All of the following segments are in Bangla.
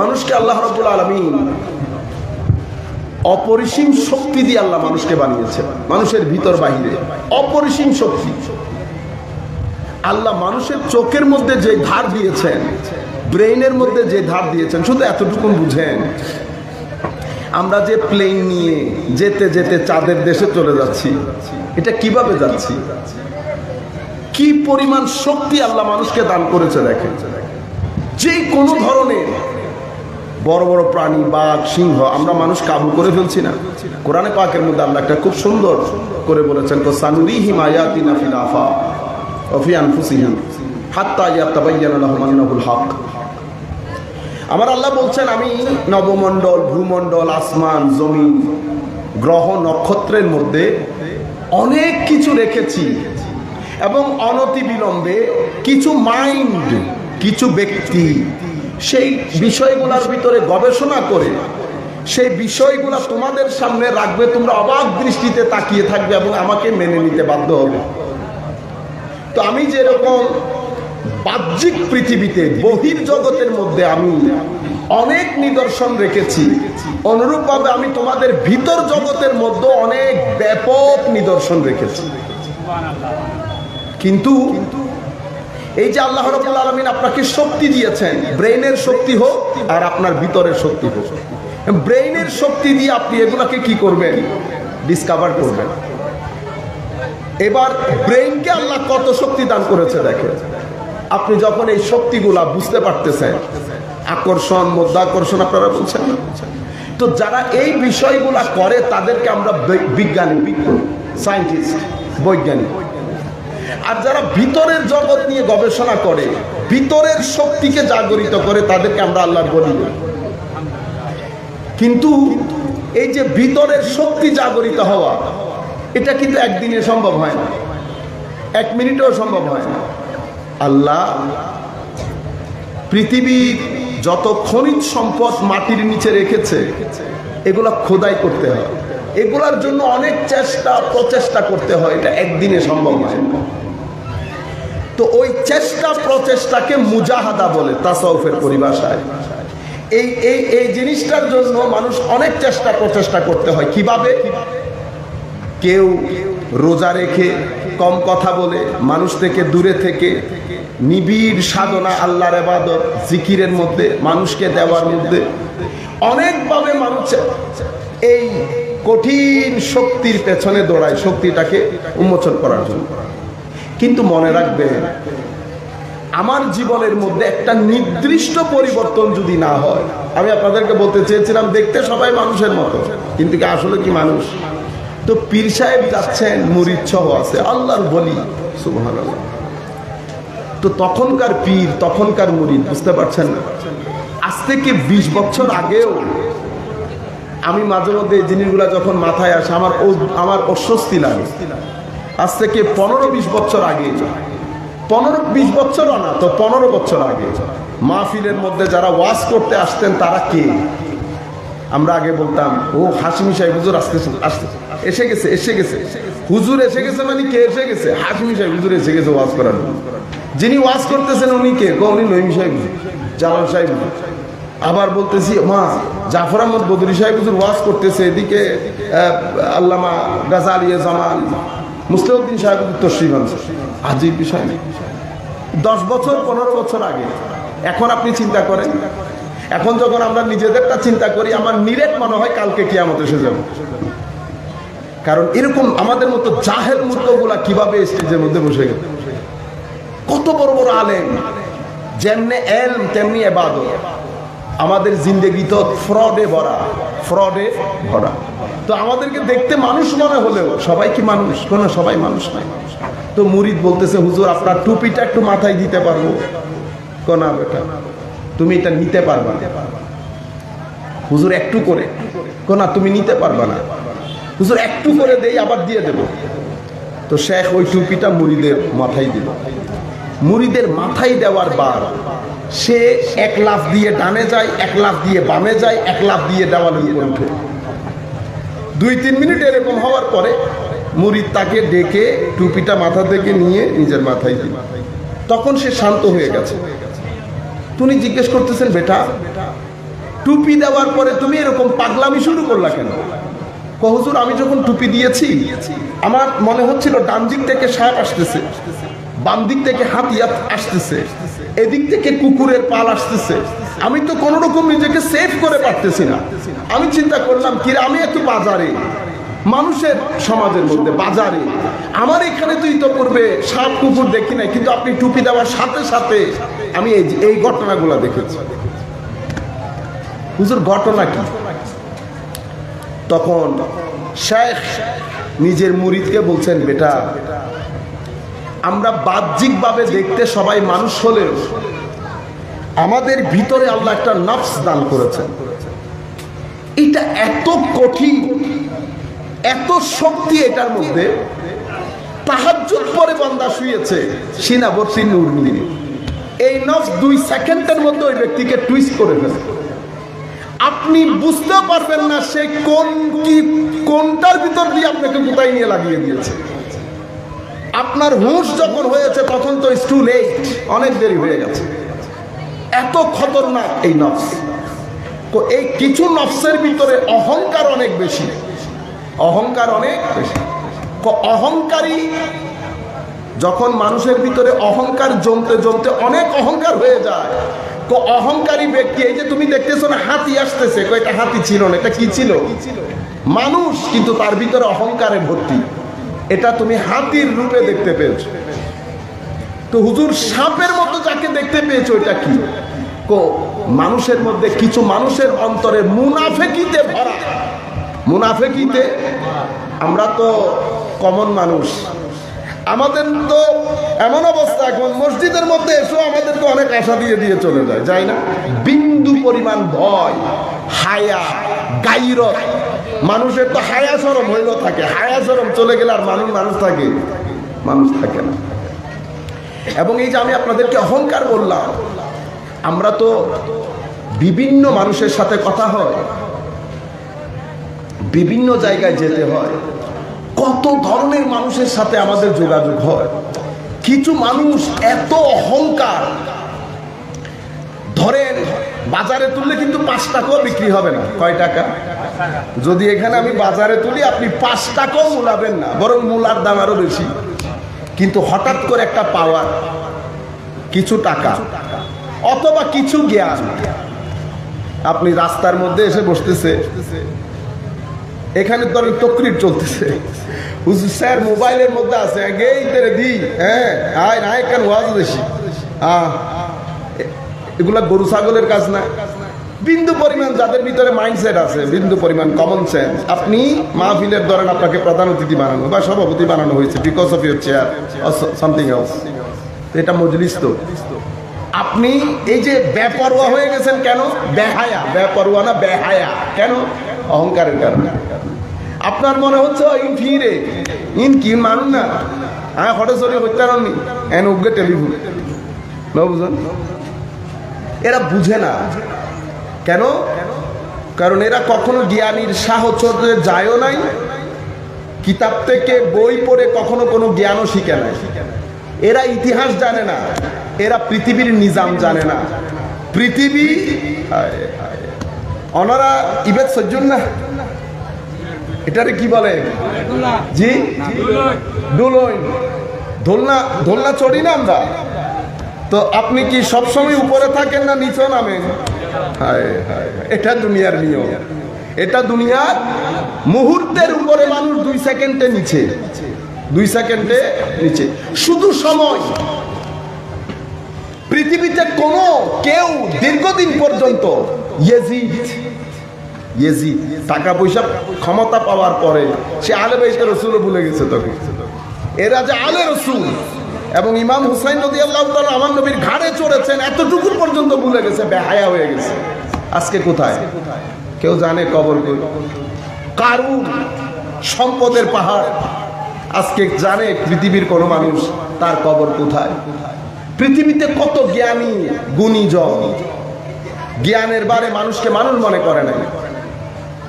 মানুষকে আল্লাহ রব্বুল আলমিন অপরিসীম শক্তি দিয়ে আল্লাহ মানুষকে বানিয়েছে মানুষের ভিতর বাহিরে। অপরিসীম শক্তি। আল্লাহ মানুষের চোখের মধ্যে যে ধার দিয়েছেন, ব্রেইনের মধ্যে যে ধার দিয়েছেন, শুধু এতটুকু বুঝেন, আমরা যে প্লেন নিয়ে যেতে যেতে চাঁদের দেশে চলে যাচ্ছি, এটা কীভাবে যাচ্ছি? কি পরিমাণ শক্তি আল্লাহ মানুষকে দান করেছে দেখেন? যে কোনো ধরনের বড় বড় প্রাণী, বাঘ, সিংহ, আমরা মানুষ কাবু করে ফেলছি না। কোরআনে পাকের মধ্যে আল্লাহ একটা খুব সুন্দর করে বলেছেন, তো সানুরিহিম আয়াতিনা ফিল আফা অফি আনফুসিহিম হাত্তা ইয়াতাবায়্যানা লাহুম হক। আমার আল্লাহ বলছেন, আমি নবমণ্ডল, ভূমণ্ডল, আসমান, জমিন, গ্রহ, নক্ষত্রের মধ্যে অনেক কিছু রেখেছি এবং অনতি বিলম্বে কিছু মাইন্ড কিছু ব্যক্তি সেই বিষয়গুলোর ভিতরে গবেষণা করে সেই বিষয়গুলো তোমাদের সামনে রাখবে, তোমরা অবাক দৃষ্টিতে তাকিয়ে থাকবে এবং আমাকে মেনে নিতে বাধ্য হবে। তো আমি যেরকম বাহ্যিক পৃথিবীতে, বহির জগতের মধ্যে আমি অনেক নিদর্শন রেখেছি, অনুরূপভাবে আমি তোমাদের ভিতর জগতের মধ্যে অনেক ব্যাপক নিদর্শন রেখেছি। কিন্তু এই যে আল্লাহ রবুল আলমিন আপনাকে শক্তি দিয়েছেন, ব্রেইনের শক্তি হোক আর আপনার ভিতরের শক্তি হোক। ব্রেইনের শক্তি দিয়ে আপনি এগুলাকে কি করবেন? ডিসকভার করবেন। এবার ব্রেইনকে আল্লাহ কত শক্তি দান করেছে দেখেন। আপনি যখন এই শক্তিগুলা বুঝতে পারতেছেন, আকর্ষণ, মধ্যাকর্ষণ আপনারা বলছেন তো যারা এই বিষয়গুলা করে, তাদেরকে আমরা বিজ্ঞানী সায়েন্টিস্ট বৈজ্ঞানিক। আর যারা ভিতরের জগৎ নিয়ে গবেষণা করে, ভিতরের শক্তিকে জাগরিত করে, তাদেরকে আমরা আল্লাহর বলি। বলি। কিন্তু এই যে ভিতরের শক্তি জাগরিত হওয়া, এটা কিন্তু একদিনে সম্ভব হয় না। এক মিনিটেও সম্ভব হয় না। আল্লাহ পৃথিবীর যত খনিজ সম্পদ মাটির নিচে রেখেছে, এগুলা খোদাই করতে হয়। এগুলার জন্য অনেক চেষ্টা, প্রচেষ্টা করতে হয়। এটা একদিনে সম্ভব হয় না। তো ওই চেষ্টা, প্রচেষ্টাকে মুজাহাদা বলে, তাসাউফের পরিভাষায়। এই এই এই জিনিসটার জন্য মানুষ অনেক চেষ্টা, প্রচেষ্টা করতে হয়। কীভাবে? কেউ রোজা রেখে, কম কথা বলে, মানুষ থেকে দূরে থেকে নিবিড় সাধনা, আল্লাহর এবাদত জিকিরের মধ্যে, মানুষকে দেওয়ার মধ্যে অনেকভাবে মানুষ এই কঠিন শক্তির পেছনে দৌড়ায়, শক্তিটাকে উন্মোচন করার জন্য। কিন্তু মনে রাখবে, আমার জীবনের মধ্যে একটা নির্দিষ্ট পরিবর্তন যদি না হয়, আমি আপনাদেরকে বলতে চেয়েছিলাম, দেখতে সবাই মানুষের মতো, কিন্তু কি আসলে কি মানুষ? তো পীর সাহেব যাচ্ছেন, মুরিদ সহ আছে, আল্লাহর বলি সুবহান তো তখনকার পীর, তখনকার মুরিদ, বুঝতে পারছেন না? আজ থেকে বিশ বছর আগেও আমি মাঝে মধ্যে এই জিনিসগুলো যখন মাথায় আসে, আমার আমার অস্বস্তি লাগে। আজ থেকে পনেরো বিশ বছর আগে, পনেরো বিশ বছরও না, তো পনেরো বছর আগে, মাহফিলের মধ্যে যারা ওয়াজ করতে আসতেন, তারা কে? আমরা আগে বলতাম, ও হাসিমি সাহেব, হুজুর আসতেছে আসতেছে এসে গেছে এসে গেছে। হুজুর এসে গেছে মানে কে এসে গেছে? হাসিমি সাহেব, হুজুর এসে গেছে ওয়াজ করার যিনি ওয়াজ করতেছেন, উনি কে? উনি নইমি সাহেব, জালাল সাহেব। আবার বলতেছি, মা, জাফর আহমদ বদরি সাহেব হুজুর ওয়াজ করতেছে, এদিকে আল্লামা গাজালিয়া জামান মুসলিউদ্দিন সাহেব আনছে। আজীব বিষয় দশ বছর, পনেরো বছর আগে, এখন আপনি চিন্তা করেন, এখন যখন আমরা নিজেদেরটা চিন্তা করি, আমার নিরেট মনে হয় কালকে কি আমাদের এসে যাবে। কারণ এরকম আমাদের মতো জাহের মূর্তগুলা কীভাবে স্টেজের মধ্যে বসে গেল? কত বড় বড় আলেম, যেমনে এলম, তেমনি এবাদত। আমাদের জিন্দেগি তো ফ্রডে ভরা ফ্রডে ভরা। তো আমাদেরকে দেখতে মানুষ মনে হলেও সবাই কি মানুষ? কোনো সবাই মানুষ নয় তো মুরিদ বলতেছে, হুজুর, আপনার টুপিটা একটু মাথায় দিতে পারব? কোনা বেটা, তুমি এটা নিতে পারবা হুজুর, একটু করে। কোনা, তুমি নিতে পারবা না। হুজুর, একটু করে দেই, আবার দিয়ে দেব। তো শেখ ওই টুপিটা মুরিদের মাথায় দিল। মুরিদের মাথায় দেওয়ার বার সে এক লাফ দিয়ে ডানে যায়, এক লাফ দিয়ে বামে যায়, এক লাফ দিয়ে দেওয়ালের উপর উঠে দুই তিন মিনিট এরকম হওয়ার পরে মুরিদ তাকে ডেকে টুপিটা মাথা থেকে নিয়ে নিজের মাথায় দিল। তখন সে শান্ত হয়ে গেছে। তুমি জিজ্ঞেস করতেছেন, বেটা, টুপি দেওয়ার পরে তুমি এরকম পাগলামি শুরু করলা কেন? কো, হুজুর, আমি যখন টুপি দিয়েছি, আমার মনে হচ্ছিল ডান দিক থেকে সাপ আসতেছে, বাম দিক থেকে হাতি আস- আসতেছে। এদিক থেকে কুকুরের পাল আসতেছে। আমি তো কোনো রকম নিজেকে সেভ করে পারতেছি না। আমি চিন্তা করলাম কি আমি একটু বাজারে। মানুষের সমাজের মধ্যে, বাজারে। আমার এখানে তো করবে সাপ কুকুর দেখি নাই, কিন্তু আপনি টুপি দেওয়ার সাথে সাথে আমি এই এই ঘটনাগুলো দেখেছি। হুজুর, ঘটনা কি? তখন শেখ নিজের মুরিদকে বলছেন, বেটা আমরা বাহ্যিকভাবে দেখতে সবাই মানুষ হলেও আমাদের ভিতরে আল্লাহ একটা নফস দান করেছেন। এটা এত কঠিন, এত শক্তি এটার মধ্যে, তাহাজ্জুদ পরে বান্দা শুয়েছে সিনাবর্তী নূর নিয়ে এই নফস দুই সেকেন্ডের মধ্যে ওই ব্যক্তিকে টুইস্ট করে ফেলে। আপনি বুঝতে পারবেন না সে কোন কি, কোনটার ভিতর দিয়ে আপনাকে কোথায় নিয়ে লাগিয়ে দিয়েছে। আপনার হুঁশ যখন হয়েছে, তখন তো টু লেট অনেক দেরি হয়ে গেছে। এত খতরনাক এই নফস। তো এই কিছু নফসের ভিতরে অহংকার অনেক বেশি। অহংকার অনেক বেশি। অহংকারী যখন মানুষের ভিতরে অহংকার জমতে জমতে অনেক অহংকার হয়ে যায়, তো অহংকারী ব্যক্তি, এই যে তুমি দেখতেছো না, হাতি আসতেছে। এটা হাতি ছিল না, এটা কি ছিল? মানুষ, কিন্তু তার ভিতরে অহংকারে ভর্তি। এটা তুমি হাতির রূপে দেখতে পেয়েছ। তো হুজুর, সাপের মতো যাকে দেখতে পেয়েছ, এটা কি? মানুষের মধ্যে কিছু মানুষের অন্তরে মুনাফেকিতে ভরা। মুনাফেকিতে? আমরা তো কমন মানুষ। আমাদের তো এমন অবস্থা, এখন মসজিদের মধ্যে এসো আমাদেরকে অনেক আশা দিয়ে দিয়ে চলে যায় যাই না? বিন্দু পরিমাণ ভয়, হায়া, গাইরত মানুষের তো হায়া সরম হইল থাকে, হায়া সরম চলে গেলে আর মানুষ মানুষ থাকে মানুষ থাকে না। এবং এই যে আমি আপনাদেরকে অহংকার বললাম, আমরা তো বিভিন্ন মানুষের সাথে কথা হয়, বিভিন্ন জায়গায় যেতে হয়, কত ধরনের মানুষের সাথে আমাদের যোগাযোগ হয়, কিছু মানুষ এত অহংকার, ধরেন বাজারে তুললে কিন্তু পাঁচ টাকাও বিক্রি হবে না। কয় টাকা? যদি এখানে আমি বাজারে তুলি, আপনি পাঁচ টাকাও মূলাবেন না, বরং মূলার দাম আরও বেশি। কিন্তু হঠাৎ করে একটা পাওয়ার, কিছু টাকা, অথবা কিছু জ্ঞান। আপনি রাস্তার মধ্যে এসে বসতেছে। এখানে ধরেন তকরির চলতেছে। স্যার, মোবাইলের মধ্যে আছে। গেই তেরে দিই হ্যাঁ আয় না কেন ওয়াজ বেশি। হ্যাঁ এগুলা গরু, ছাগলের কাজ না। বিন্দু পরিমাণ যাদের ভিতরে মাইন্ডসেট আছে, বিন্দু পরিমাণ কমন সেন্স আপনি মাহফিলের ধরেন আপনাকে প্রধান অতিথি বানানো বা সভাপতি বানানো হয়েছে because of your chair something else এটা মজলিস তো। আপনি এই যে বেপরোয়া হয়ে গেছেন কেন? বেহায়া। বেপরোয়া না, বেহায়া। কেন? অহংকারের কারণে। আপনার মনে হচ্ছে ইন ফিরে। ইন কি? মানুন না। হ্যাঁ হঠাৎ হত্যা রাননি এন উগ্রে টেলিফোন। না বুঝলেন এরা বুঝে না। কেন? কারণ এরা কখনো জ্ঞানীর সাহচর্যে যায়ও নাই কিতাব থেকে বই পড়ে কখনো কোনো জ্ঞানও শিখে নাই। এরা ইতিহাস জানে না এরা পৃথিবীর নিজাম জানে না। পৃথিবী। অনারা ইবেদ সজ্জন না? এটারে কি বলে? জি? দোলন দোলনা দোলনা চড়ি না আমরা? তো আপনি কি সবসময় উপরে থাকেন না নিচে নামেন। এটা দুনিয়ার নিয়ম। এটা দুনিয়ার মুহূর্তের উপরে মানুষ দুই সেকেন্ডে নিচে। দুই সেকেন্ডে নিচে। শুধু সময়। পৃথিবীতে কোনো কেউ দীর্ঘদিন পর্যন্ত ইয়েজিদ টাকা পয়সা ক্ষমতা পাওয়ার পরে সে আলে বাইতে রসুলও ভুলে গেছে তখন এরা যে আলে রসুল। এবং ইমাম হুসাইন নদী আল্লাহ আমার নবীর ঘাড়ে চড়েছেন এতটুকু পর্যন্ত ভুলে গেছে, বেহায়া হয়ে গেছে। আজকে কোথায়? কেউ জানে কবর কারুন সম্পদের পাহাড়। আজকে জানে পৃথিবীর কোনো মানুষ তার কবর কোথায়? পৃথিবীতে কত জ্ঞানী গুণীজন। জ্ঞানের বারে মানুষকে মানুষ মনে করে নাই।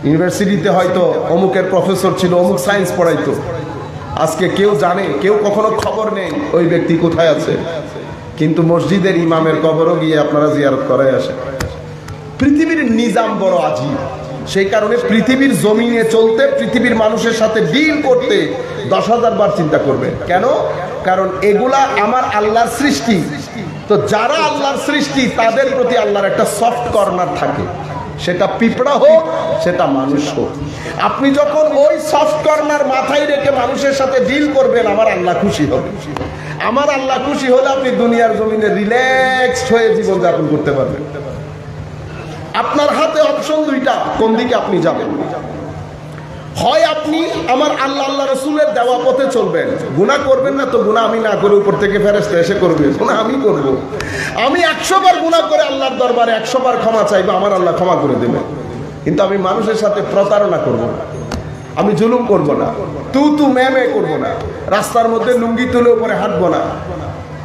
ইউনিভার্সিটিতে হয়তো অমুকের প্রফেসর ছিল, অমুক সায়েন্স পড়াইতো। আজকে কেউ জানে, কেউ কখনো খবর নেই ওই ব্যক্তি কোথায় আছে। কিন্তু মসজিদের ইমামের কবরও গিয়ে আপনারা জিয়ারত করাই আসে। পৃথিবীর নিজাম বড় আজীব। সেই কারণে পৃথিবীর জমিনে চলতে, পৃথিবীর মানুষের সাথে ডিল করতে দশ হাজার বার চিন্তা করবে। কেন? কারণ এগুলা আমার আল্লাহর সৃষ্টি। তো যারা আল্লাহর সৃষ্টি, তাদের প্রতি আল্লাহর একটা সফট কর্নার থাকে। সেটা পিঁপড়া হোক, সেটা মানুষ হোক। আপনি যখন ওই সফট কর্নার মাথায় রেখে মানুষের সাথে ডিল করবেন, আমার আল্লাহ খুশি হবে। আমার আল্লাহ খুশি হলে আপনি দুনিয়ার জমিনে রিল্যাক্স হয়ে জীবনযাপন করতে পারবেন। আপনার হাতে অপশন দুইটা, কোন দিকে আপনি যাবেন? হয় আপনি আমার আল্লাহ আল্লাহ রসুলের দেওয়া পথে চলবেন। গুণা করবেন না তো গুণা আমি না করে উপর থেকে ফেরেস্তা এসে করবে। গুণা আমি করব। আমি একশো বার গুণা করে আল্লাহর দরবারে একশো বার ক্ষমা চাইব, আমার আল্লাহ ক্ষমা করে দেবে। কিন্তু আমি মানুষের সাথে প্রতারণা করব না। আমি জুলুম করব না। তু তু মে মে করব না। রাস্তার মধ্যে লুঙ্গি তুলে উপরে হাঁটবো না।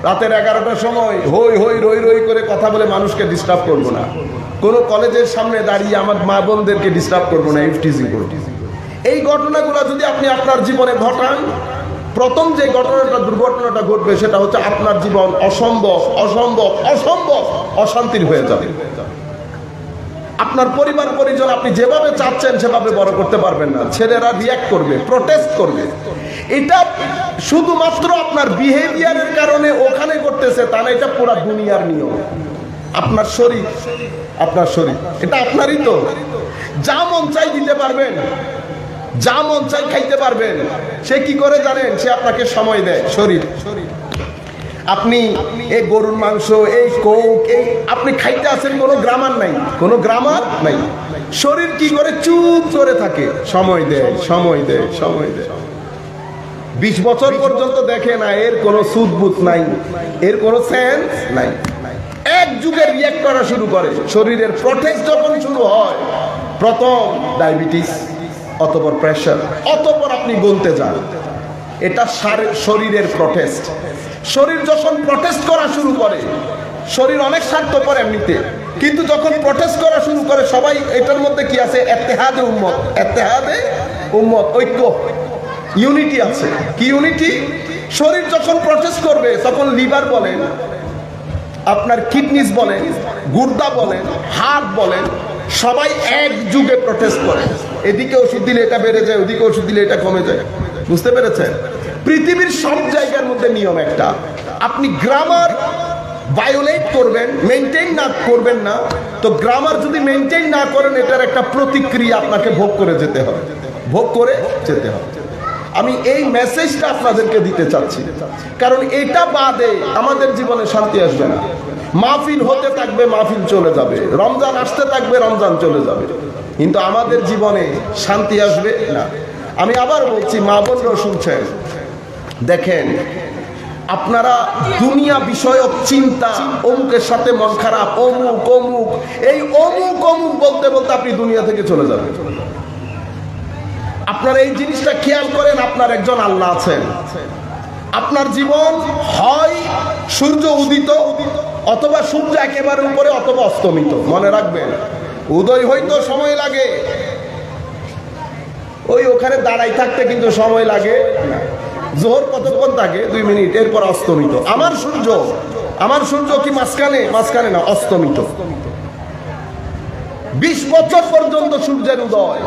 রাতের এগারোটার সময় হই হই, রই রই করে কথা বলে মানুষকে ডিস্টার্ব করব না। কোনো কলেজের সামনে দাঁড়িয়ে আমার মা বোনদেরকে ডিস্টার্ব করব না ইফটিজিং করব। এই ঘটনাগুলো যদি আপনি আপনার জীবনে ঘটান, প্রথম যে ঘটনাটা, দুর্ঘটনাটা ঘটবে, সেটা হচ্ছে আপনার জীবন অসম্ভব অসম্ভব অসম্ভব অশান্তির হয়ে যাবে। আপনার পরিবার, পরিজন আপনি যেভাবে চাচ্ছেন, সেভাবে বড় করতে পারবেন না। ছেলেরা রিয়াক্ট করবে প্রটেস্ট করবে। এটা শুধুমাত্র আপনার বিহেভিয়ারের কারণে ওখানে করতেছে তা না, এটা পুরো দুনিয়ার নিয়ম। আপনার শরীর আপনার শরীর, এটা আপনারই তো। যা মন চাই দিতে পারবেন। যা মন চাই খাইতে পারবেন। সে কি করে জানেন? সে আপনাকে সময় দেয়। শরীর আপনি এই গরুর মাংস, এই কোক, এই আপনি খাইতে আছেন, কোনো গ্রামার নাই। কোনো গ্রামার নাই। শরীর কি করে চুপ করে থাকে? সময় দেয় সময় দেয় সময় দেয়। বিশ বছর পর্যন্ত দেখে না, এর কোনো সুদবুত নাই, এর কোনো সেন্স নাই। এক যুগে রিয়াক্ট করা শুরু করে। শরীরের প্রটেস্ট যখন শুরু হয়, প্রথম ডায়াবেটিস অতপর প্রেশার অতপর আপনি গুনতে যান। এটা শরীরের প্রটেস্ট শরীর যখন প্রটেস্ট করা শুরু করে, শরীর অনেক স্বার্থপর এমনিতে। কিন্তু যখন প্রটেস্ট করা শুরু করে, সবাই এটার মধ্যে কি আছে? এতেহাদে উম্মত। এতেহাদে উম্মত, ঐক্য ইউনিটি আছে। কি ইউনিটি শরীর যখন প্রটেস্ট করবে, তখন লিভার বলেন, আপনার কিডনিস বলেন, গুর্দা বলেন হার্ট বলেন, সবাই এক যুগে প্রটেস্ট করে। এদিকে ওষুধ দিলে এটা বেড়ে যায়, ওদিকে ওষুধ দিলে এটা কমে যায়। বুঝতে পেরেছেন? পৃথিবীর সব জায়গার মধ্যে নিয়ম একটা। আপনি গ্রামার ভায়োলেট করবেন মেনটেন না করবেন না, তো গ্রামার যদি মেনটেন না করেন, এটার একটা প্রতিক্রিয়া আপনাকে ভোগ করে যেতে হবে। ভোগ করে যেতে হবে। আমি এই মেসেজটা আপনাদেরকে দিতে চাচ্ছি। কারণ এটা বাদে আমাদের জীবনে শান্তি আসবে না। মাহফিল হতে থাকবে, মাহফিল চলে যাবে। রমজান আসতে থাকবে, রমজান চলে যাবে। কিন্তু আমাদের জীবনে শান্তি আসবে না। আমি আবার বলছি, মা বোনরাও শুনছেন, দেখেন, আপনারা দুনিয়া বিষয়ক চিন্তা, অমুকের সাথে মন খারাপ, অমুক অমুক, এই অমুক অমুক বলতে বলতে আপনি দুনিয়া থেকে চলে যাবেন। আপনারা এই জিনিসটা খেয়াল করেন, আপনার একজন আল্লাহ আছেন। আপনার জীবন হয় সূর্য উদিত, অথবা সূর্য একেবারে উপরে, অথবা অস্তমিত। মনে রাখবেন উদয় হইতো সময় লাগে। ওই ওখানে দাঁড়াই থাকতে কিন্তু সময় লাগে। জোহর কতক্ষণ থাকে? দুই মিনিট। এরপর অস্তমিত। আমার সূর্য আমার সূর্য কি মাঝখানে? মাঝখানে না, অস্তমিত। বিশ বছর পর্যন্ত সূর্যের উদয়।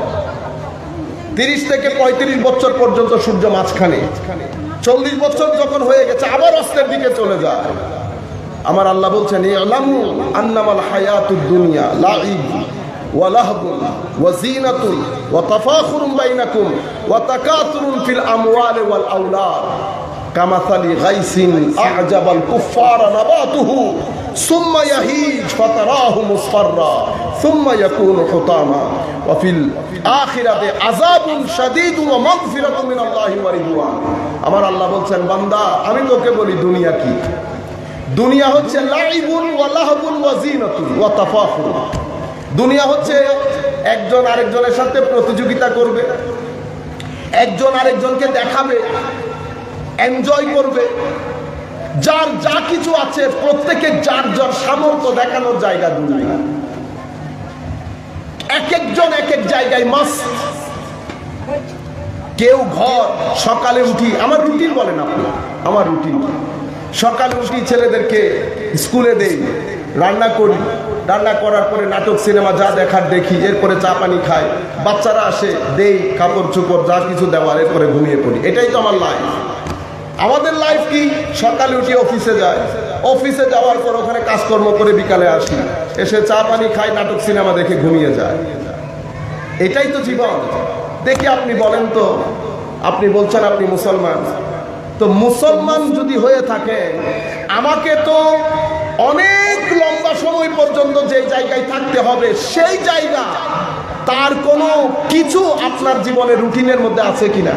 তিরিশ থেকে পঁয়ত্রিশ বছর পর্যন্ত সূর্য মাঝখানে। চল্লিশ বছর যখন হয়ে গেছে, আবার অস্তের দিকে চলে যায়। আমার আল্লাহ বলছেন ইয়ালামু আন্নামাল হায়াতুদ দুনিয়া লাইব ওয়া তাকাতুরুন ফিল আমওয়ালি ওয়াল আওলাদ। কামাসালি গাইসিন আ'জাবাল কুফফারা নাবাতুহু, সুম্মা ইয়াহিজ ফাতারাহু মুসফাররা, সুম্মা ইয়াকুনু হুতামা। ওয়া ফিল আখিরাতে আযাবুন শাদীদুন ওয়া মাগফিরাতুন মিনাল্লাহি ওয়া রিদওয়ান। আমার আল্লাহ বলছেন, বান্দা, আমি তোকে বলি, দুনিয়া কি? দুনিয়া হচ্ছে লাইবুন ওয়া লাহবুন ওয়া তাফাখুর দুনিয়া হচ্ছে একজন আরেকজনের সাথে প্রতিযোগিতা করবে, একজন আরেকজনকে দেখাবে এনজয় করবে। যার যা কিছু আছে, প্রত্যেকে যার যার সামর্থ্য দেখানোর জায়গা দুনিয়া। এক একজন এক এক জায়গায় মাস কেউ ঘর, সকালে উঠি, আমার রুটিন বলেন আপনি, আমার রুটিন সকালে উঠি ছেলেদেরকে স্কুলে দেই, রান্না করি। রান্না করার পরে নাটক, সিনেমা যা দেখার দেখি, এরপরে চা পানি খাই। বাচ্চারা আসে, দেই কাপড় চোপড়, যা কিছু দেওয়ার, এরপরে ঘুমিয়ে পড়ি। এটাই তো আমার লাইফ আমাদের লাইফ কি? সকালে উঠি অফিসে যায় অফিসে যাওয়ার পর ওখানে কাজকর্ম করে বিকালে আসি। এসে চা পানি খাই, নাটক, সিনেমা দেখে ঘুমিয়ে যায় এটাই তো জীবন। দেখি আপনি বলেন তো, আপনি বলছেন আপনি মুসলমান। তো মুসলমান যদি হয়ে থাকে, আমাকে তো অনেক লম্বা সময় পর্যন্ত যে জায়গায় থাকতে হবে, সেই জায়গা, তার কোনো কিছু আপনার জীবনের রুটিনের মধ্যে আছে কিনা?